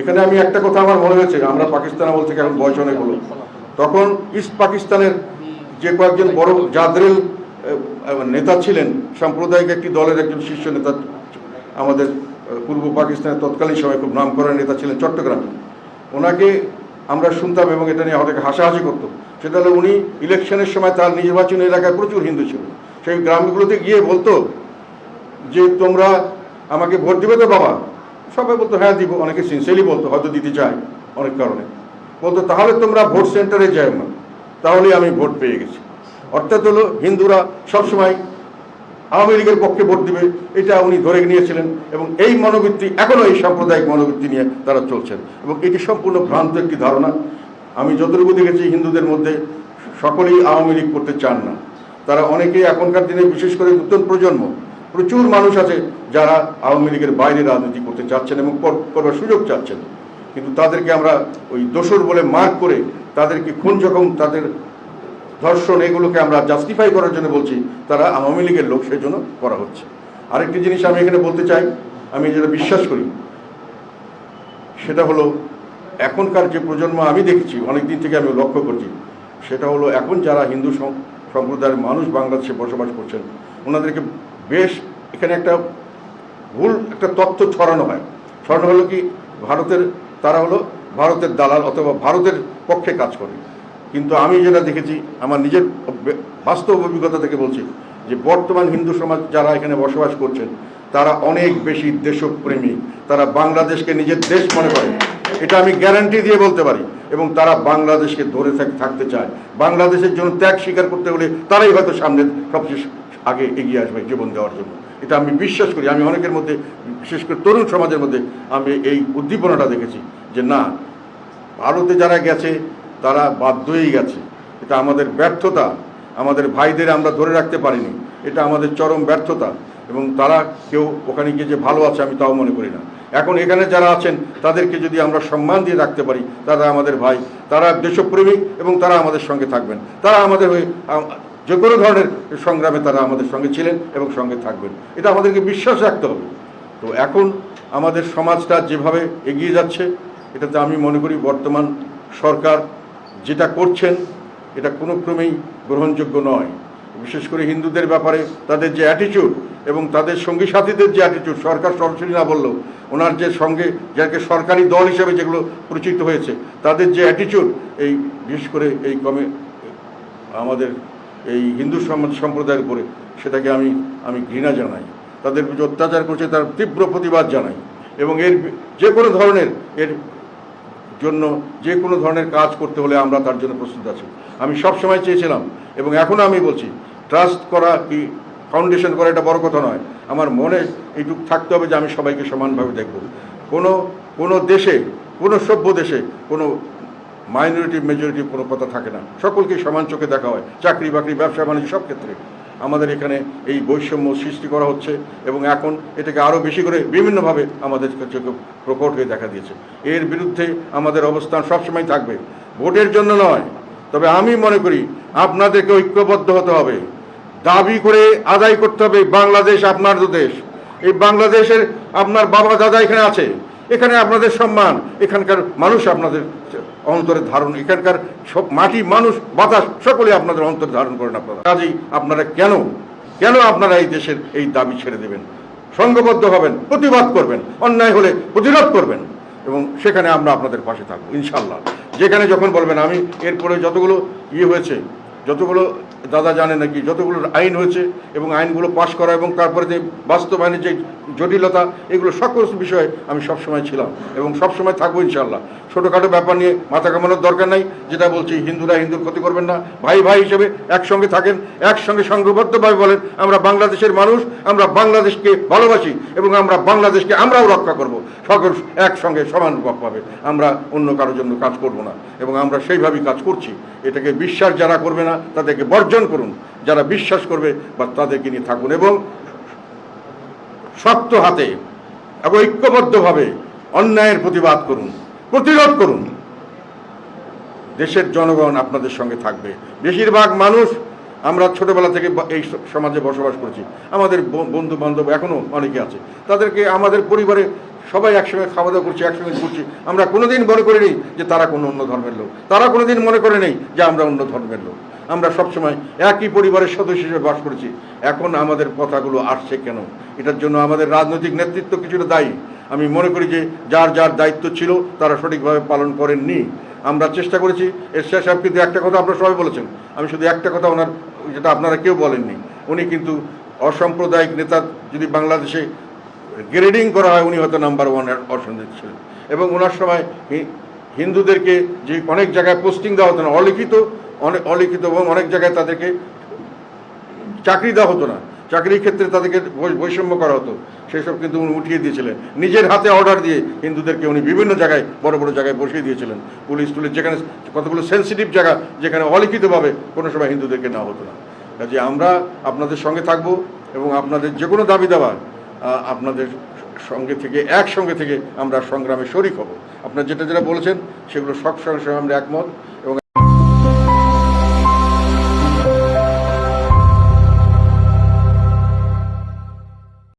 এখানে আমি একটা কথা আমার মনে হয়েছে, আমরা পাকিস্তান থেকে এখন বয়স অনেক হলো। তখন ইস্ট পাকিস্তানের যে কয়েকজন বড় জাদরেল নেতা ছিলেন, সাম্প্রদায়িক একটি দলের একজন শীর্ষ নেতা, আমাদের পূর্ব পাকিস্তানের তৎকালীন সময় খুব নাম করা নেতা ছিলেন চট্টগ্রামে। ওনাকে আমরা শুনতাম এবং এটা নিয়ে অনেকে হাসাহাসি করতো। সেটা হলো উনি ইলেকশনের সময় তার নির্বাচনী এলাকায় প্রচুর হিন্দু ছিল। সেই গ্রামগুলোতে গিয়ে বলতো যে তোমরা আমাকে ভোট দিবে তো বাবা সবাই বলতো হ্যাঁ দিব। অনেকে সিনসিয়ারলি বলতো, হয়তো দিতে চায় অনেক কারণে। বলতো, তাহলে তোমরা ভোট সেন্টারে যাও না, তাহলেই আমি ভোট পেয়ে গেছি। অর্থাৎ হলো, হিন্দুরা সবসময় আওয়ামী লীগের পক্ষে ভোট দিবে, এটা উনি ধরে নিয়েছিলেন এবং এই মনোবৃত্তি, এখনও এই সাম্প্রদায়িক মনোবৃত্তি নিয়ে তারা চলছেন এবং এটি সম্পূর্ণ ভ্রান্ত একটি ধারণা। আমি যতটুকু দেখেছি, হিন্দুদের মধ্যে সকলেই আওয়ামী লীগ করতে চান না। তারা অনেকেই এখনকার দিনে, বিশেষ করে নতুন প্রজন্ম প্রচুর মানুষ আছে যারা আওয়ামী লীগের বাইরে রাজনীতি করতে চাচ্ছেন এবং কর- করবার সুযোগ চাচ্ছেন। কিন্তু তাদেরকে আমরা ওই দোসর বলে মার্ক করে তাদেরকে খুন যখন তাদের ধর্ষণ এগুলোকে আমরা জাস্টিফাই করার জন্য বলছি, তারা আওয়ামী লীগের লোক সেই জন্য করা হচ্ছে। আরেকটি জিনিস আমি এখানে বলতে চাই, আমি যেটা বিশ্বাস করি, সেটা হলো এখনকার যে প্রজন্ম আমি দেখছি অনেক দিন থেকে আমি লক্ষ্য করছি, সেটা হলো এখন যারা হিন্দু সম- সম্প্রদায়ের মানুষ বাংলাদেশে বসবাস করছেন, ওনাদেরকে বেশ, এখানে একটা ভুল, একটা তথ্য ছড়ানো হয়। ছড়ানো হলো কি? ভারতের, তারা হলো ভারতের দালাল অথবা ভারতের পক্ষে কাজ করে। কিন্তু আমি যেটা দেখেছি, আমার নিজের বাস্তব অভিজ্ঞতা থেকে বলছি যে বর্তমান হিন্দু সমাজ যারা এখানে বসবাস করছেন, তারা অনেক বেশি দেশপ্রেমী তারা বাংলাদেশকে নিজের দেশ মনে করে। এটা আমি গ্যারান্টি দিয়ে বলতে পারি। এবং তারা বাংলাদেশকে ধরে থাক- থাকতে চায়। বাংলাদেশের জন্য ত্যাগ স্বীকার করতে হলে তারাই হয়তো সামনে সবচেয়ে আগে এগিয়ে আসবে জীবন দেওয়ার জন্য। এটা আমি বিশ্বাস করি। আমি অনেকের মধ্যে, বিশেষ করে তরুণ সমাজের মধ্যে, আমি এই উদ্দীপনাটা দেখেছি যে না, ভারতে যারা গেছে, তারা বাধ্য হয়েই গেছে। এটা আমাদের ব্যর্থতা। আমাদের ভাইদের আমরা ধরে রাখতে পারিনি। এটা আমাদের চরম ব্যর্থতা। এবং তারা কেউ ওখানে গিয়ে যে ভালো আছে, আমি তাও মনে করি না। এখন এখানে যারা আছেন, তাদেরকে যদি আমরা সম্মান দিয়ে রাখতে পারি, তারা আমাদের ভাই, তারা দেশপ্রেমিক এবং তারা আমাদের সঙ্গে থাকবেন। তারা আমাদের হয়ে যে কোনো ধরনের সংগ্রামে তারা আমাদের সঙ্গে ছিলেন এবং সঙ্গে থাকবেন। এটা আমাদেরকে বিশ্বাস রাখতে হবে। তো এখন আমাদের সমাজটা যেভাবে এগিয়ে যাচ্ছে, এটাতে আমি মনে করি বর্তমান সরকার যেটা করছেন, এটা কোনো ক্রমেই গ্রহণযোগ্য নয়। বিশেষ করে হিন্দুদের ব্যাপারে তাদের যে অ্যাটিটিউড এবং তাদের সঙ্গী সাথীদের যে অ্যাটিটিউড সরকার সরাসরি না বললেও ওনার যে সঙ্গে, যাকে সরকারি দল হিসেবে যেগুলো পরিচিত হয়েছে, তাদের যে অ্যাটিটিউড এই বিশেষ করে এই কমে আমাদের এই হিন্দু সম্প্রদায়ের উপরে সেটাকে আমি আমি ঘৃণা জানাই। তাদের যে অত্যাচার করছে, তার তীব্র প্রতিবাদ জানাই। এবং এর যে কোনো ধরনের এর জন্য যে কোনো ধরনের কাজ করতে হলে আমরা তার জন্য প্রস্তুত আছি। আমি সব সময় চেয়েছিলাম, এবং এখনও আমি বলছি, ট্রাস্ট করা কি ফাউন্ডেশন করা এটা বড় কথা নয়। আমার মনে এইটুকু থাকতে হবে যে আমি সবাইকে সমানভাবে দেখব। কোনো কোনো দেশে, কোনো সভ্য দেশে কোনো মাইনরিটি মেজরিটি কোনো কথা থাকে না। সকলকে সমান চোখে দেখা হয়। চাকরি, বাকরি, ব্যবসা, বাণিজ্য সব ক্ষেত্রে। আমাদের এখানে এই বৈষম্য সৃষ্টি করা হচ্ছে এবং এখন এটাকে আরও বেশি করে বিভিন্নভাবে আমাদের কাছে প্রকট হয়ে দেখা দিয়েছে। এর বিরুদ্ধে আমাদের অবস্থান সবসময় থাকবে। ভোটের জন্য নয়, তবে আমি মনে করি আপনাদেরকে ঐক্যবদ্ধ হতে হবে। দাবি করে আদায় করতে হবে বাংলাদেশ আপনার দেশ। এই বাংলাদেশের আপনার বাবা দাদা এখানে আছে। এখানে আপনাদের সম্মান, এখানকার মানুষ আপনাদের অন্তরে ধারণ, এখানকার সব মাটি মানুষ, বাতাস, সকলে আপনাদের অন্তরে ধারণ করেন আপনারা। কাজেই আপনারা কেন? কেন আপনারা এই দেশের এই দাবি ছেড়ে দেবেন? সংঘবদ্ধ হবেন, প্রতিবাদ করবেন, অন্যায় হলে প্রতিরোধ করবেন এবং সেখানে আমরা আপনাদের পাশে থাকব ইনশাল্লাহ যেখানে যখন বলবেন, আমি এরপরে যতগুলো ইয়ে হয়েছে, যতগুলো দাদা জানে নাকি, যতগুলো আইন হয়েছে এবং আইনগুলো পাশ করা এবং তারপরে যে বাস্তবায়নের যে জটিলতা, এগুলো সকল বিষয়ে আমি সবসময় ছিলাম এবং সবসময় থাকব ইনশাল্লাহ ছোটোখাটো ব্যাপার নিয়ে মাথা কামানোর দরকার নাই, যেটা বলছি, হিন্দুরা হিন্দুর ক্ষতি করবেন না। ভাই ভাই হিসেবে একসঙ্গে থাকেন, একসঙ্গে সংঘবদ্ধভাবে বলেন, আমরা বাংলাদেশের মানুষ, আমরা বাংলাদেশকে ভালোবাসি এবং আমরা বাংলাদেশকে আমরাও রক্ষা করব। সকল একসঙ্গে সমান সমানভাবে আমরা অন্য কারোর জন্য কাজ করব না এবং আমরা সেইভাবেই কাজ করছি। এটাকে বিশ্বাস যারা করবে না, তাদেরকে বর্জন করুন, যারা বিশ্বাস করবে বা তাদেরকে নিয়ে থাকুন এবং শক্ত হাতে এবং ঐক্যবদ্ধভাবে অন্যায়ের প্রতিবাদ করুন, প্রতিরোধ করুন। দেশের জনগণ আপনাদের সঙ্গে থাকবে। বেশিরভাগ মানুষ আমরা ছোটবেলা থেকে এই সমাজে বসবাস করছি। আমাদের বন্ধু বান্ধব এখনও অনেকে আছে। তাদেরকে আমাদের পরিবারে সবাই একসঙ্গে খাওয়া দাওয়া করছি, একসঙ্গে ঘুরছি। আমরা কোনোদিন মনে করিনি যে তারা কোনো অন্য ধর্মের লোক। তারা কোনোদিন মনে করে নেই যে আমরা অন্য ধর্মের লোক। আমরা সবসময় একই পরিবারের সদস্য হিসেবে বাস করেছি। এখন আমাদের কথাগুলো আসছে কেন? এটার জন্য আমাদের রাজনৈতিক নেতৃত্ব কিছুটা দায়ী। আমি মনে করি যে যার যার দায়িত্ব ছিল, তারা সঠিকভাবে পালন করেননি। আমরা চেষ্টা করেছি এরশাদ সাহেব কিন্তু একটা কথা আপনারা সবাই বলেছেন। আমি শুধু একটা কথা ওনার, যেটা আপনারা কেউ বলেননি। উনি কিন্তু অসাম্প্রদায়িক নেতা, যদি বাংলাদেশে গ্রেডিং করা হয়, উনি হয়তো নাম্বার ওয়ানের অসন্দেহ ছিলেন এবং ওনার সময় হিন্দুদেরকে যে অনেক জায়গায় পোস্টিং দেওয়া হতো না, অলিখিত অনেক অলিখিত এবং অনেক জায়গায় তাদেরকে চাকরি দেওয়া হতো না। চাকরির ক্ষেত্রে তাদেরকে বৈষম্য করা হতো। সেসব কিন্তু উনি উঠিয়ে দিয়েছিলেন। নিজের হাতে অর্ডার দিয়ে হিন্দুদেরকে উনি বিভিন্ন জায়গায়, বড় বড় জায়গায় বসিয়ে দিয়েছিলেন। পুলিশ টুলিশ যেখানে কতগুলো সেন্সিটিভ জায়গা, যেখানে অলিখিতভাবে কোনো সময় হিন্দুদেরকে নেওয়া হতো না। কাজে আমরা আপনাদের সঙ্গে থাকব এবং আপনাদের যে কোনো দাবি দাবা আপনাদের সঙ্গে থেকে, একসঙ্গে থেকে আমরা সংগ্রামে শরিক হব। আপনারা যেটা যেটা বলেছেন, সেগুলো সব সঙ্গে আমরা একমত।